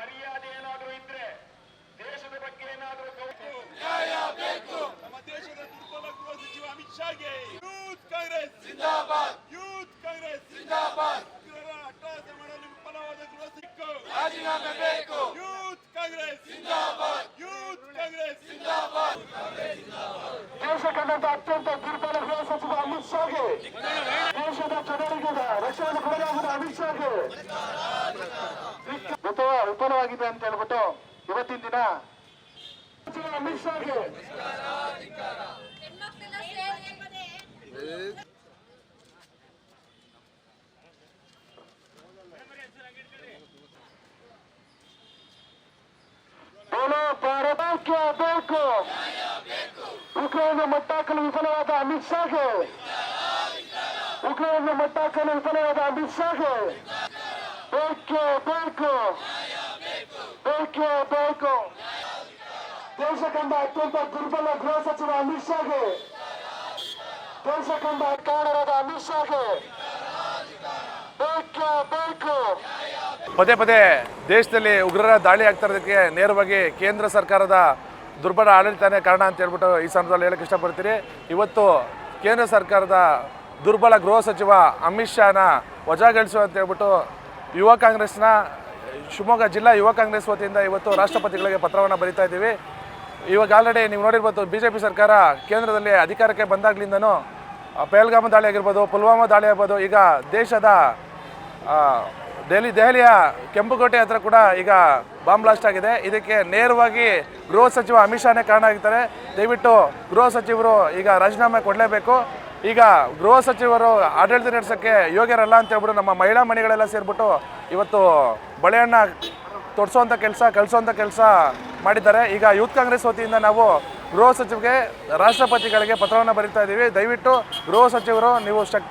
ಮರ್ಯಾದೆ ಏನಾದರೂ ಇದ್ರೆ ದೇಶದ ಬಗ್ಗೆ ಏನಾದರೂ ಗೌರವ. ನಮ್ಮ ದೇಶದ ದುರ್ಬಲ ಗೃಹ ಸಚಿವ ಅಮಿತ್ ಶಾಗೆ. ಯೂತ್ ಕಾಂಗ್ರೆಸ್. ಜಿಂದಾಬಾದ್. ಯೂತ್ ಕಾಂಗ್ರೆಸ್. ಜಿಂದಾಬಾದ್. ಉಗ್ರರ ಅಟ್ಟಹಾಸ ಮಾಡಲು ವಿಫಲವಾದ ಗೃಹ ಸಿಕ್ಕು ರಾಜೀನಾಮೆ ಬೇಕು. ಯೂತ್ ಕಾಂಗ್ರೆಸ್. ಜಿಂದಾಬಾದ್. ಯೂತ್ ಕಾಂಗ್ರೆಸ್. ಜಿಂದಾಬಾದ್. ದೇಶ ಕಂಡಂತ ಅತ್ಯಂತ ದುರ್ಬಲ ಗೃಹ ಸಚಿವ ಅಮಿತ್ ಶಾಗೆ. ದೇಶದ ಜನರಿಗದ ರಕ್ಷಣೆ ಕೊಡಲಾಗದ ಅಮಿತ್ ಶಾಗೆ. ವಿಫಲವಾಗಿದೆ ಅಂತ ಹೇಳ್ಬಿಟ್ಟು ಇವತ್ತಿನ ದಿನ ಅಮಿತ್ ಶಾಗೆ ಭಾರತಕ್ಕೆ ಬೇಕು? ಉಗ್ರರನ್ನು ಮಟ್ಟಾಕಲು ವಿಫಲವಾದ ಅಮಿತ್ ಶಾಗೆ ಉಗ್ರರನ್ನು ಮಟ್ಟಾಕಲು ವಿಫಲವಾದ ಅಮಿತ್ ಶಾಗೆ ಬೇಕು ಬೇಕು? ಬೇಕೇ ಬೇಕು ದೇಶ ಕಂಡ ಅತ್ಯಂತ ದುರ್ಬಲ ಗೃಹ ಸಚಿವ ಅಮಿತ್ ಶಾಗೆ. ದೇಶ ಕಂಡ ಅಮಿತ್ ಶಾಗೆ. ಪದೇ ಪದೇ ದೇಶದಲ್ಲಿ ಉಗ್ರರ ದಾಳಿ ಆಗ್ತಾ ಇರೋದಕ್ಕೆ ನೇರವಾಗಿ ಕೇಂದ್ರ ಸರ್ಕಾರದ ದುರ್ಬಲ ಆಡಳಿತನೇ ಕಾರಣ ಅಂತ ಹೇಳ್ಬಿಟ್ಟು ಈ ಸಂದರ್ಭದಲ್ಲಿ ಹೇಳಕ್ಕೆ ಇಷ್ಟಪಡ್ತೀರಿ ಇವತ್ತು ಕೇಂದ್ರ ಸರ್ಕಾರದ ದುರ್ಬಲ ಗೃಹ ಸಚಿವ ಅಮಿತ್ ಶಾನ ವಜಾಗೊಳಿಸು ಅಂತ ಹೇಳ್ಬಿಟ್ಟು ಯುವ ಕಾಂಗ್ರೆಸ್ನ ಶಿವಮೊಗ್ಗ ಜಿಲ್ಲಾ ಯುವ ಕಾಂಗ್ರೆಸ್ ವತಿಯಿಂದ ಇವತ್ತು ರಾಷ್ಟ್ರಪತಿಗಳಿಗೆ ಪತ್ರವನ್ನು ಬರಿತಾ ಇದ್ದೀವಿ. ಇವಾಗ ಆಲ್ರೆಡಿ ನೀವು ನೋಡಿರ್ಬೋದು ಬಿ ಜೆ ಪಿ ಸರ್ಕಾರ ಕೇಂದ್ರದಲ್ಲಿ ಅಧಿಕಾರಕ್ಕೆ ಬಂದಾಗ್ಲಿಂದನೂ ಪೇಲ್ಗಾಮ ದಾಳಿ ಆಗಿರ್ಬೋದು, ಪುಲ್ವಾಮಾ ದಾಳಿ ಆಗ್ಬೋದು ಈಗ ದೇಶದ ದೆಹಲಿ, ದೆಹಲಿಯ ಕೆಂಪುಕೋಟೆ ಹತ್ರ ಕೂಡ ಈಗ ಬಾಂಬ್ ಬ್ಲಾಸ್ಟ್ ಆಗಿದೆ. ಇದಕ್ಕೆ ನೇರವಾಗಿ ಗೃಹ ಸಚಿವ ಅಮಿತ್ ಶಾನೇ ಕಾರಣ ಆಗಿದ್ದಾರೆ ದಯವಿಟ್ಟು ಗೃಹ ಸಚಿವರು ಈಗ ರಾಜೀನಾಮೆ ಕೊಡಲೇಬೇಕು. ಈಗ ಗೃಹ ಸಚಿವರು ಆಡಳಿತ ನಡೆಸೋಕ್ಕೆ ಯೋಗ್ಯರಲ್ಲ ಅಂತ ಹೇಳ್ಬಿಟ್ಟು ನಮ್ಮ ಮಹಿಳಾ ಮಣಿಗಳೆಲ್ಲ ಸೇರಿಬಿಟ್ಟು ಇವತ್ತು ಬಳೆಯನ್ನು ತೊಡ್ಸೋವಂಥ ಕೆಲಸ ಕಳಿಸೋವಂಥ ಕೆಲಸ ಮಾಡಿದ್ದಾರೆ. ಈಗ ಯೂತ್ ಕಾಂಗ್ರೆಸ್ ವತಿಯಿಂದ ನಾವು ಗೃಹ ಸಚಿವರಿಗೆ ರಾಷ್ಟ್ರಪತಿಗಳಿಗೆ ಪತ್ರವನ್ನು ಬರೀತಾ ಇದ್ದೀವಿ ದಯವಿಟ್ಟು ಗೃಹ ಸಚಿವರು, ನೀವು ಶಕ್